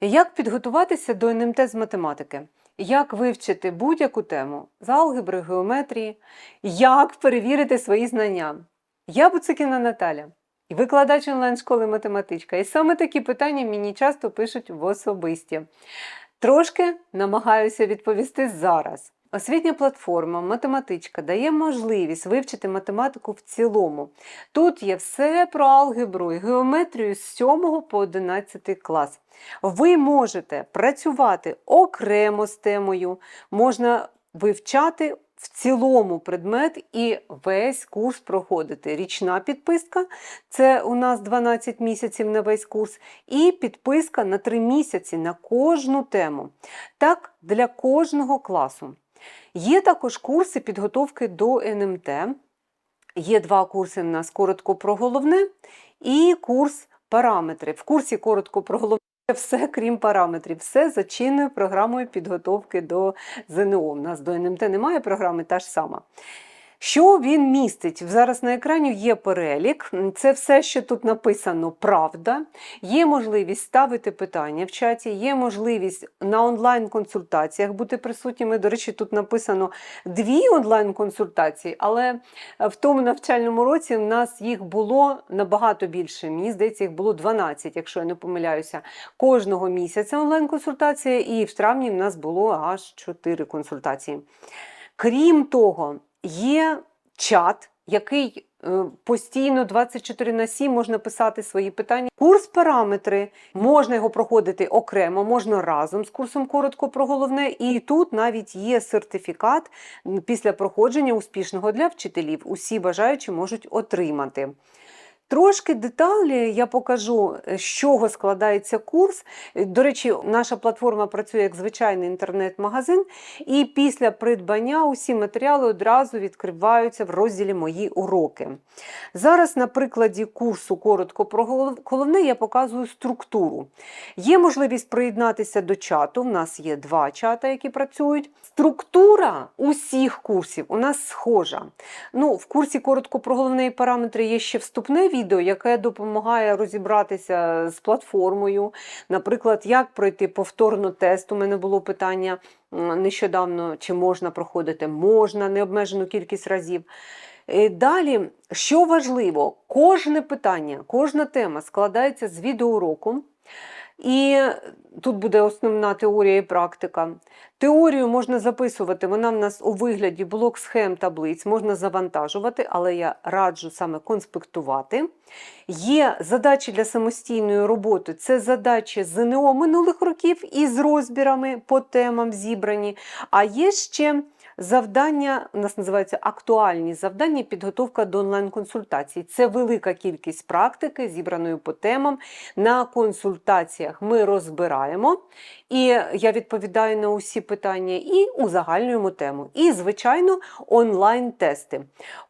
Як підготуватися до НМТ з математики? Як вивчити будь-яку тему з алгебри, геометрії? Як перевірити свої знання? Я Буцикіна Наталя, викладач онлайн-школи математичка. І саме такі питання мені часто пишуть в особисті. Трошки намагаюся відповісти зараз. Освітня платформа Математичка дає можливість вивчити математику в цілому. Тут є все про алгебру і геометрію з 7 по 11 клас. Ви можете працювати окремо з темою, можна вивчати в цілому предмет і весь курс проходити. Річна підписка це у нас 12 місяців на весь курс, і підписка на 3 місяці на кожну тему. Так, для кожного класу. Є також курси підготовки до НМТ. Є два курси у нас коротко про головне і курс параметри. В курсі коротко про головне все, крім параметрів, все за чинною програмою підготовки до ЗНО. У нас до НМТ немає програми, та ж сама. Що він містить? Зараз на екрані є перелік. Це все, що тут написано, правда. Є можливість ставити питання в чаті, є можливість на онлайн-консультаціях бути присутніми. До речі, тут написано дві онлайн-консультації, але в тому навчальному році в нас їх було набагато більше. Мені здається, їх було 12, якщо я не помиляюся, кожного місяця онлайн-консультація, і в травні в нас було аж 4 консультації. Крім того, є чат, який е, постійно 24 на 7 можна писати свої питання. Курс параметри можна його проходити окремо, можна разом з курсом коротко про головне. І тут навіть є сертифікат після проходження успішного для вчителів. Усі бажаючі можуть отримати. Трошки деталі я покажу, з чого складається курс. До речі, наша платформа працює як звичайний інтернет-магазин, і після придбання усі матеріали одразу відкриваються в розділі Мої уроки. Зараз, на прикладі курсу коротко про головне, я показую структуру. Є можливість приєднатися до чату. У нас є два чата, які працюють. Структура усіх курсів у нас схожа. Ну, В курсі коротко про головні параметри є ще вступне відео, яке допомагає розібратися з платформою. Наприклад, як пройти повторно тест. У мене було питання нещодавно, чи можна проходити, можна необмежену кількість разів. Далі, що важливо, кожне питання, кожна тема складається з відеоуроку. І тут буде основна теорія і практика. Теорію можна записувати, вона в нас у вигляді блок схем таблиць, можна завантажувати, але я раджу саме конспектувати. Є задачі для самостійної роботи, це задачі ЗНО минулих років із розбірами по темам зібрані. А є ще завдання, у нас називаються актуальні завдання, підготовка до онлайн-консультацій. Це велика кількість практики, зібраної по темам. На консультаціях ми розбираємо. І я відповідаю на усі питання і узагальнюємо тему. І, звичайно, онлайн-тести.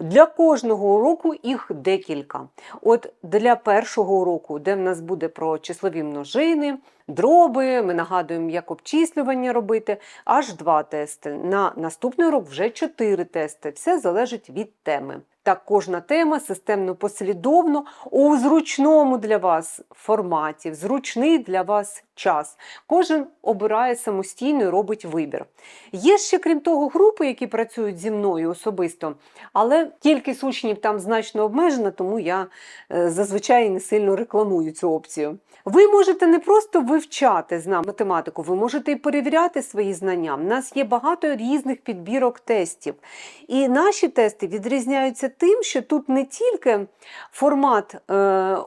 Для кожного уроку їх декілька. От для першого уроку, де в нас буде про числові множини, дроби, ми нагадуємо, як обчислювання робити, аж два тести. На наступний рок вже чотири тести. Все залежить від теми. Так, кожна тема системно послідовно у зручному для вас форматі, в зручний для вас час. Кожен обирає самостійно і робить вибір. Є ще, крім того, групи, які працюють зі мною особисто, але кількість учнів там значно обмежена, тому я е, зазвичай не сильно рекламую цю опцію. Ви можете не просто вивчати з нами математику, ви можете і перевіряти свої знання. У нас є багато різних підбірок тестів. І наші тести відрізняються тим, що тут не тільки формат е,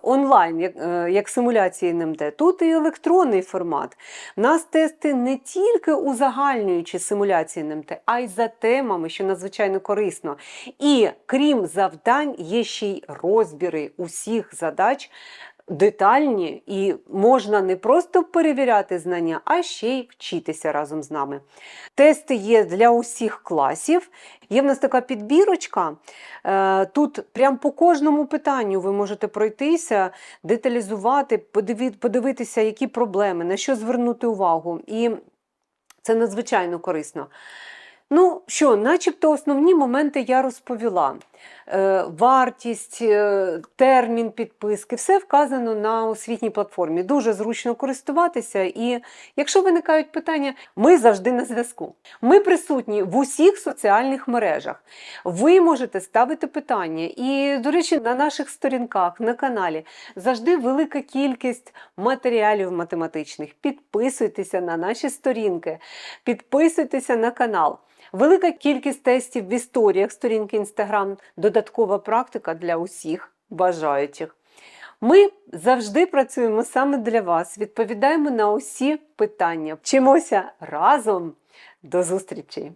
онлайн, як, е, як симуляції НМТ, тут і електронний формат. У нас тести не тільки узагальнюючи симуляції НМТ, а й за темами, що надзвичайно корисно. І крім завдань, є ще й розбіри усіх задач детальні, і можна не просто перевіряти знання, а ще й вчитися разом з нами. Тести є для усіх класів. Є в нас така підбірочка. Е, тут прям по кожному питанню ви можете пройтися, деталізувати, подивитися, які проблеми, на що звернути увагу. І це надзвичайно корисно. Ну що, начебто основні моменти я розповіла. Е, вартість, е, термін підписки, все вказано на освітній платформі. Дуже зручно користуватися. І якщо виникають питання, ми завжди на зв'язку. Ми присутні в усіх соціальних мережах. Ви можете ставити питання. І, до речі, на наших сторінках, на каналі завжди велика кількість матеріалів математичних. Підписуйтеся на наші сторінки, підписуйтеся на канал. Велика кількість тестів в історіях сторінки Instagram, додаткова практика для усіх бажаючих. Ми завжди працюємо саме для вас, відповідаємо на усі питання. Вчимося разом. До зустрічі!